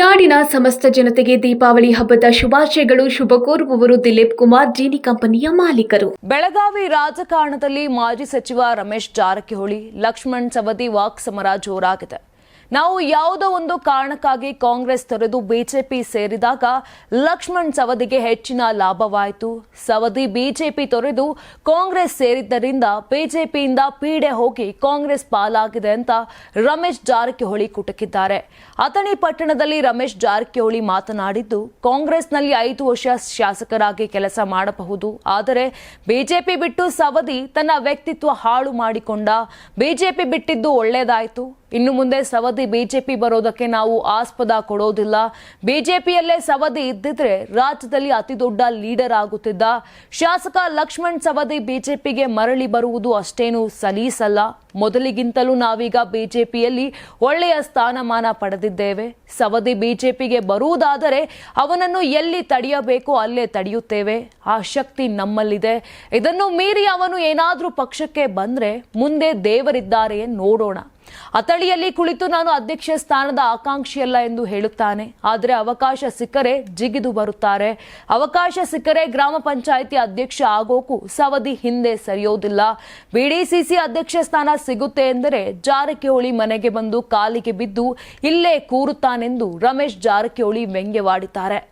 ನಾಡಿನ ಸಮಸ್ತ ಜನತೆಗೆ ದೀಪಾವಳಿ ಹಬ್ಬದ ಶುಭಾಶಯಗಳು. ಶುಭ ಕೋರುವವರು ದಿಲೀಪ್ ಕುಮಾರ್, ಜೀನಿ ಕಂಪನಿಯ ಮಾಲೀಕರು. ಬೆಳಗಾವಿ ರಾಜಕಾರಣದಲ್ಲಿ ಮಾಜಿ ಸಚಿವ ರಮೇಶ್ ಜಾರಕಿಹೊಳಿ, ಲಕ್ಷ್ಮಣ್ ಸವದಿ ವಾಕ್ ಸಮರ ಜೋರಾಗಿದೆ. ನಾವು ಯಾವುದೋ ಒಂದು ಕಾರಣಕ್ಕಾಗಿ ಕಾಂಗ್ರೆಸ್ ತೊರೆದು ಬಿಜೆಪಿ ಸೇರಿದಾಗ ಲಕ್ಷ್ಮಣ್ ಸವದಿಗೆ ಹೆಚ್ಚಿನ ಲಾಭವಾಯಿತು. ಸವದಿ ಬಿಜೆಪಿ ತೊರೆದು ಕಾಂಗ್ರೆಸ್ ಸೇರಿದ್ದರಿಂದ ಬಿಜೆಪಿಯಿಂದ ಪೀಡೆ ಹೋಗಿ ಕಾಂಗ್ರೆಸ್ ಪಾಲಾಗಿದೆ ಅಂತ ರಮೇಶ್ ಜಾರಕಿಹೊಳಿ ಕುಟುಕಿದ್ದಾರೆ. ಅಥಣಿ ಪಟ್ಟಣದಲ್ಲಿ ರಮೇಶ್ ಜಾರಕಿಹೊಳಿ ಮಾತನಾಡಿದ್ದು, ಕಾಂಗ್ರೆಸ್ನಲ್ಲಿ ಐದು ವರ್ಷ ಶಾಸಕರಾಗಿ ಕೆಲಸ ಮಾಡಬಹುದು. ಆದರೆ ಬಿಜೆಪಿ ಬಿಟ್ಟು ಸವದಿ ತನ್ನ ವ್ಯಕ್ತಿತ್ವ ಹಾಳು ಮಾಡಿಕೊಂಡ. ಬಿಜೆಪಿ ಬಿಟ್ಟಿದ್ದು ಒಳ್ಳೆಯದಾಯಿತು ಇನ್ನು ಮುಂದೆ ಸವದಿ ಬಿಜೆಪಿ ಬರೋದಕ್ಕೆ ನಾವು ಆಸ್ಪದ ಕೊಡೋದಿಲ್ಲ. ಬಿಜೆಪಿಯಲ್ಲೇ ಸವದಿ ಇದ್ದಿದ್ರೆ ರಾಜ್ಯದಲ್ಲಿ ಅತಿ ದೊಡ್ಡ ಲೀಡರ್ ಆಗುತ್ತಿದ್ದ ಶಾಸಕ ಲಕ್ಷ್ಮಣ್ ಸವದಿ ಬಿಜೆಪಿಗೆ ಮರಳಿ ಬರುವುದು ಅಷ್ಟೇನು ಸಲೀಸಲ್ಲ. ಮೊದಲಿಗಿಂತಲೂ ನಾವೀಗ ಬಿಜೆಪಿಯಲ್ಲಿ ಒಳ್ಳೆಯ ಸ್ಥಾನಮಾನ ಪಡೆದಿದ್ದೇವೆ. ಸವದಿ ಬಿಜೆಪಿಗೆ ಬರುವುದಾದರೆ ಅವನನ್ನು ಎಲ್ಲಿ ತಡೆಯಬೇಕು ಅಲ್ಲೇ ತಡೆಯುತ್ತೇವೆ. ಆ ಶಕ್ತಿ ನಮ್ಮಲ್ಲಿದೆ. ಇದನ್ನು ಮೀರಿ ಅವನು ಏನಾದರೂ ಪಕ್ಷಕ್ಕೆ ಬಂದರೆ ಮುಂದೆ ದೇವರಿದ್ದಾರೆ ನೋಡೋಣ. ಅತಳಿಯಲ್ಲಿ ಕುಳಿತು ನಾನು ಅಧ್ಯಕ್ಷ ಸ್ಥಾನದ ಆಕಾಂಕ್ಷಿಯಲ್ಲ ಎಂದು ಹೇಳುತ್ತಾನೆ. ಆದರೆ ಅವಕಾಶ ಸಿಕ್ಕರೆ ಜಿಗಿದು ಬರುತ್ತಾರೆ. ಅವಕಾಶ ಸಿಕ್ಕರೆ ಗ್ರಾಮ ಪಂಚಾಯಿತಿ ಅಧ್ಯಕ್ಷ ಆಗೋಕು ಸವದಿ ಹಿಂದೆ ಸರಿಯೋದಿಲ್ಲ. ಬಿಡಿಸಿಸಿ ಅಧ್ಯಕ್ಷ ಸ್ಥಾನ ಸಿಗುತ್ತೆ ಎಂದರೆ ಜಾರಕಿಹೊಳಿ ಮನೆಗೆ ಬಂದು ಕಾಲಿಗೆ ಬಿದ್ದು ಇಲ್ಲೇ ಕೂರುತ್ತಾನೆಂದು ರಮೇಶ್ ಜಾರಕಿಹೊಳಿ ವ್ಯಂಗ್ಯವಾಡಿದ್ದಾರೆ.